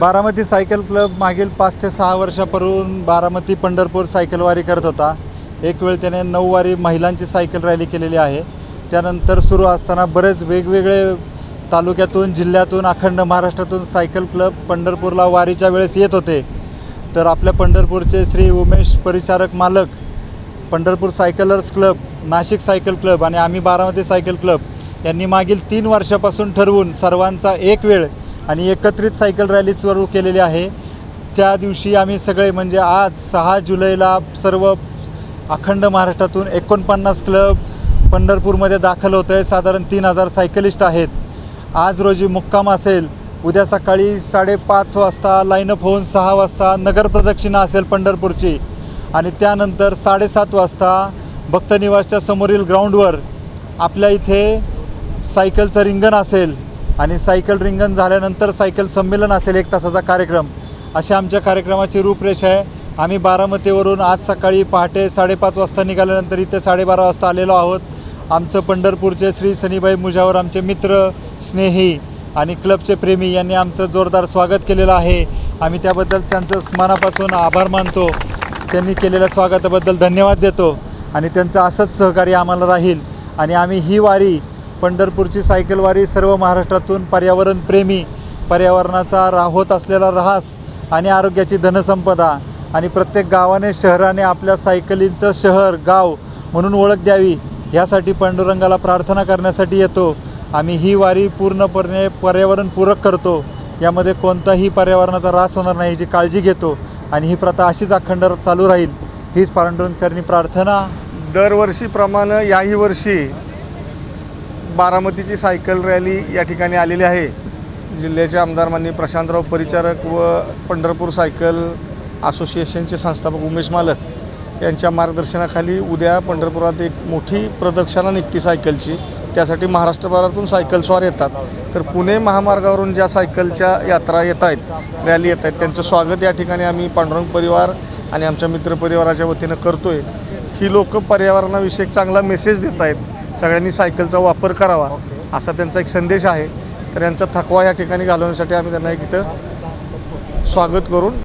Baramati cycle club मागील पाच ते सहा वर्षापूर्वी बारामती पंढरपूर सायकलवारी करत होता. एक वेळ त्याने नऊ वारी महिलांची सायकल रॅली केलेली आहे. त्यानंतर सुरू असताना बरेच वेगवेगळे तालुक्यातून जिल्ह्यातून अखंड महाराष्ट्रातून सायकल क्लब पंढरपूरला वारीच्या वेळेस येत होते. तर आपल्या पंढरपूरचे श्री उमेश परिचारक मालक Pandharpur cyclers club Nashik cycle club आणि आम्ही बारामती सायकल क्लब यांनी मागील तीन वर्षापासून ठरवून सर्वांचा एक वेळ आणि एकत्रित सायकल रॅली सुरू केलेली आहे. त्या दिवशी आम्ही सगळे म्हणजे आज सहा जुलैला सर्व अखंड महाराष्ट्रातून एकोणपन्नास क्लब पंढरपूरमध्ये दाखल होत आहे साधारण तीन हजार सायकलिस्ट आहेत. आज रोजी मुक्काम असेल. उद्या सकाळी साडेपाच वाजता लाईनअप होऊन सहा वाजता नगर प्रदक्षिणा असेल पंढरपूरची. आणि त्यानंतर साडेसात वाजता भक्तनिवासच्या समोरील ग्राउंडवर आपल्या इथे सायकलचं रिंगण असेल. आणि सायकल रिंगण झाल्यानंतर सायकल संमेलन असेल एक तासाचा कार्यक्रम. अशा आमच्या कार्यक्रमाची रूपरेषा आहे. आम्ही बारामतीवरून आज सकाळी पहाटे साडेपाच वाजता निघाल्यानंतर इथे साडेबारा वाजता आलेलो आहोत. आमचं पंढरपूरचे श्री सनीबाई मुजावर आमचे मित्र स्नेही आणि क्लबचे प्रेमी यांनी आमचं जोरदार स्वागत केलेलं आहे. आम्ही त्याबद्दल त्यांचं मनापासून आभार मानतो. त्यांनी केलेल्या स्वागताबद्दल धन्यवाद देतो आणि त्यांचं असंच सहकार्य आम्हाला राहील. आणि आम्ही ही वारी पंढरपूरची सायकलवारी सर्व महाराष्ट्रातून पर्यावरणप्रेमी पर्यावरणाचा रा होत असलेला ऱ्हास आणि आरोग्याची धनसंपदा आणि प्रत्येक गावाने शहराने आपल्या सायकलींचं शहर गाव म्हणून ओळख द्यावी यासाठी पांडुरंगाला प्रार्थना करण्यासाठी येतो. आम्ही ही वारी पूर्णपणे पर्यावरणपूरक करतो. यामध्ये कोणताही पर्यावरणाचा ऱ्हास होणार नाही याची काळजी घेतो आणि ही प्रथा अशीच अखंड चालू राहील. हीच पांडुरंगचरणी प्रार्थना. दरवर्षीप्रमाणे याही वर्षी बारामतीची सायकल रॅली या ठिकाणी आलेली आहे. जिल्ह्याचे आमदार माननीय प्रशांतराव परिचारक व पंढरपूर सायकल असोसिएशनचे संस्थापक उमेश मालक यांच्या मार्गदर्शनाखाली उद्या पंढरपुरात एक मोठी प्रदक्षिणा निघते सायकलची. त्यासाठी महाराष्ट्रभरातून सायकलस्वार येतात. तर पुणे महामार्गावरून ज्या सायकलच्या यात्रा येत आहेत रॅली येत आहेत त्यांचं स्वागत या ठिकाणी आम्ही पांडुरंग परिवार आणि आमच्या मित्रपरिवाराच्या वतीनं करतो आहे ही लोकं पर्यावरणाविषयक चांगला मेसेज देत आहेत. सगळ्यांनी सायकलचा वापर करावा असा त्यांचा एक संदेश आहे. तर यांचा थकवा या ठिकाणी घालवण्यासाठी आम्ही त्यांना एक इथं स्वागत करून